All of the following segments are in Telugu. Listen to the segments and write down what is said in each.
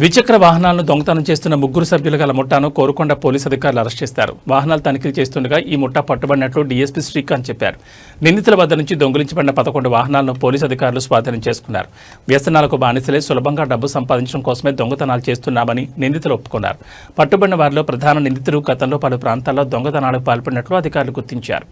ద్విచక్ర వాహనాలను దొంగతనం చేస్తున్న ముగ్గురు సభ్యులు గల ముఠాను కోరుకొండ పోలీసు అధికారులు అరెస్ట్ చేశారు వాహనాలు తనిఖీలు చేస్తుండగా ఈ ముఠా పట్టుబడినట్లు డీఎస్పీ శ్రీకాంత్ చెప్పారు. నిందితుల వద్ద నుంచి దొంగిలించబడిన పదకొండు వాహనాలను పోలీసు అధికారులు స్వాధీనం చేసుకున్నారు. వ్యసనాలకు బానిసలే సులభంగా డబ్బు సంపాదించడం కోసమే దొంగతనాలు చేస్తున్నామని నిందితులు ఒప్పుకున్నారు. పట్టుబడిన వారిలో ప్రధాన నిందితులు గతంలో పలు ప్రాంతాల్లో దొంగతనాలకు పాల్పడినట్లు అధికారులు గుర్తించారు.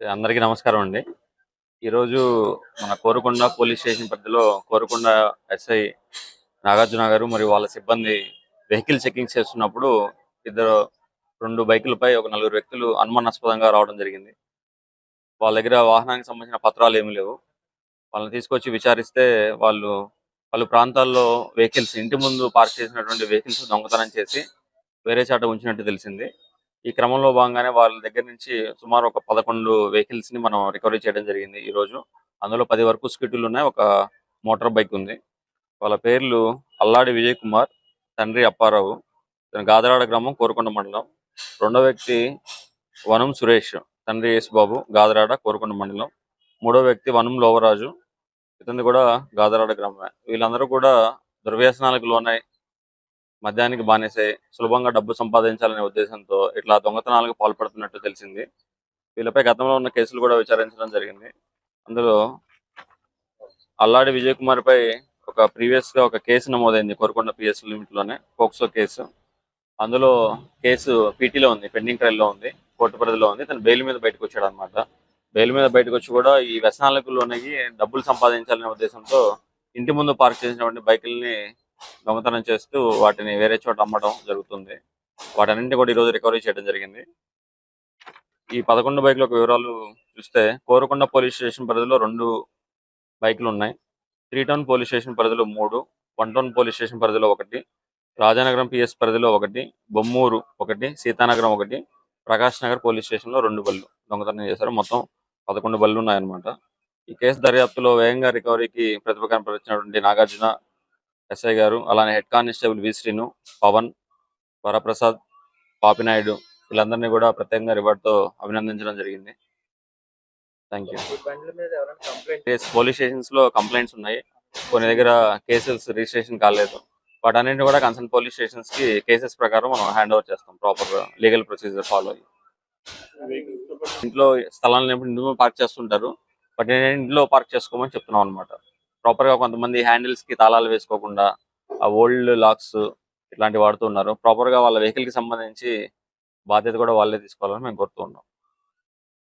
అందరికీ నమస్కారం అండి. ఈరోజు మన కోరుకొండ పోలీస్ స్టేషన్ పరిధిలో కోరుకొండ ఎస్ఐ నాగార్జున గారు మరియు వాళ్ళ సిబ్బంది వెహికల్ చెకింగ్ చేస్తున్నప్పుడు ఇద్దరు రెండు బైకులపై ఒక నలుగురు వ్యక్తులు అనుమానాస్పదంగా రావడం జరిగింది. వాళ్ళ దగ్గర వాహనానికి సంబంధించిన పత్రాలు ఏమీ లేవు. వాళ్ళని తీసుకొచ్చి విచారిస్తే వాళ్ళు పలు ప్రాంతాల్లో వెహికల్స్ ఇంటి ముందు పార్క్ చేసినటువంటి వెహికల్స్ దొంగతనం చేసి వేరే చాట ఉంచినట్టు తెలిసింది. ఈ క్రమంలో భాగంగానే వాళ్ళ దగ్గర నుంచి సుమారు ఒక పదకొండు వెహికల్స్ని మనం రికవరీ చేయడం జరిగింది ఈ రోజు. అందులో పది వరకు స్కూటీలు ఉన్నాయి ఒక మోటార్ బైక్ ఉంది. వాళ్ళ పేర్లు అల్లాడి విజయ్ కుమార్ తండ్రి అప్పారావు. గాదరాడ గ్రామం కోరుకొండ మండలం. రెండో వ్యక్తి వనం సురేష్. తండ్రి యేసు బాబు గాదరాడ కోరుకొండ మండలం. మూడో వ్యక్తి వనం లోవరాజు. ఇతని కూడా గాదరాడ గ్రామమే. వీళ్ళందరూ కూడా దుర్వ్యసనాలకు లోనై మద్యానికి బానిసై సులభంగా డబ్బు సంపాదించాలనే ఉద్దేశంతో ఇట్లా దొంగతనాలకు పాల్పడుతున్నట్టు తెలిసింది. వీళ్ళపై గతంలో ఉన్న కేసులు కూడా విచారించడం జరిగింది. అందులో అల్లాడి విజయ్ కుమార్ పై ఒక ప్రీవియస్గా ఒక కేసు నమోదైంది కోరుకొండ పిఎస్ లిమిట్లోనే పోక్సో కేసు. అందులో కేసు పీటీలో ఉంది పెండింగ్ ట్రయల్లో ఉంది. కోర్టు పరిధిలో ఉంది. తను బెయిల్ మీద బయటకు వచ్చాడు అనమాట బెయిల్ మీద బయటకు వచ్చి కూడా ఈ వ్యసనాలకు లోనయ్యి డబ్బులు సంపాదించాలనే ఉద్దేశంతో ఇంటి ముందు పార్క్ చేసినటువంటి బైకుల్ని దొంగతనం చేస్తూ వాటిని వేరే చోట అమ్మడం జరుగుతుంది. వాటన్నింటినీ కూడా ఈరోజు రికవరీ చేయడం జరిగింది. ఈ పదకొండు బైకుల వివరాలు చూస్తే కోరుకొండ పోలీస్ స్టేషన్ పరిధిలో రెండు బైకులు ఉన్నాయి త్రీ టౌన్ పోలీస్ స్టేషన్ పరిధిలో మూడు వన్ టౌన్ పోలీస్ స్టేషన్ పరిధిలో ఒకటి రాజానగరం పిఎస్ పరిధిలో ఒకటి బొమ్మూరు ఒకటి సీతానగరం ఒకటి ప్రకాష్ నగర్ పోలీస్ స్టేషన్లో రెండు బళ్ళు దొంగతనం చేశారు. మొత్తం పదకొండు బళ్ళు ఉన్నాయన్నమాట ఈ కేసు దర్యాప్తులో వేగంగా రికవరీకి ప్రతిభ కనపరిచినటువంటి నాగార్జున ఎస్ఐ గారు అలానే head constable V Srinu Pawan Varaprasad Papinaidu వీళ్ళందరినీ కూడా ప్రత్యేకంగా రివార్డ్తో అభినందించడం జరిగింది. Thank you. పోలీస్ స్టేషన్స్లో కంప్లైంట్స్ ఉన్నాయి. కొన్ని దగ్గర కేసెస్ రిజిస్ట్రేషన్ కాలేదు. వాటన్నింటిని కూడా కన్సర్న్ పోలీస్ స్టేషన్స్కి కేసెస్ ప్రకారం మనం హ్యాండ్ ఓవర్ చేస్తాం ప్రాపర్ లీగల్ ప్రొసీజర్ ఫాలో అయ్యి. ఇంట్లో స్థలాలు లేనప్పుడు ఇంట్లో పార్క్ చేస్తుంటారు. బట్ నేను ఇంట్లో పార్క్ చేసుకోమని చెప్తున్నాం అనమాట ప్రాపర్గా కొంతమంది హ్యాండిల్స్కి తాళాలు వేసుకోకుండా ఆ ఓల్డ్ లాక్స్ ఇట్లాంటివి వాడుతున్నారు ప్రాపర్గా వాళ్ళ వెహికల్కి సంబంధించి బాధ్యత కూడా వాళ్ళే తీసుకోవాలని మేము కోరుతూ ఉన్నాం.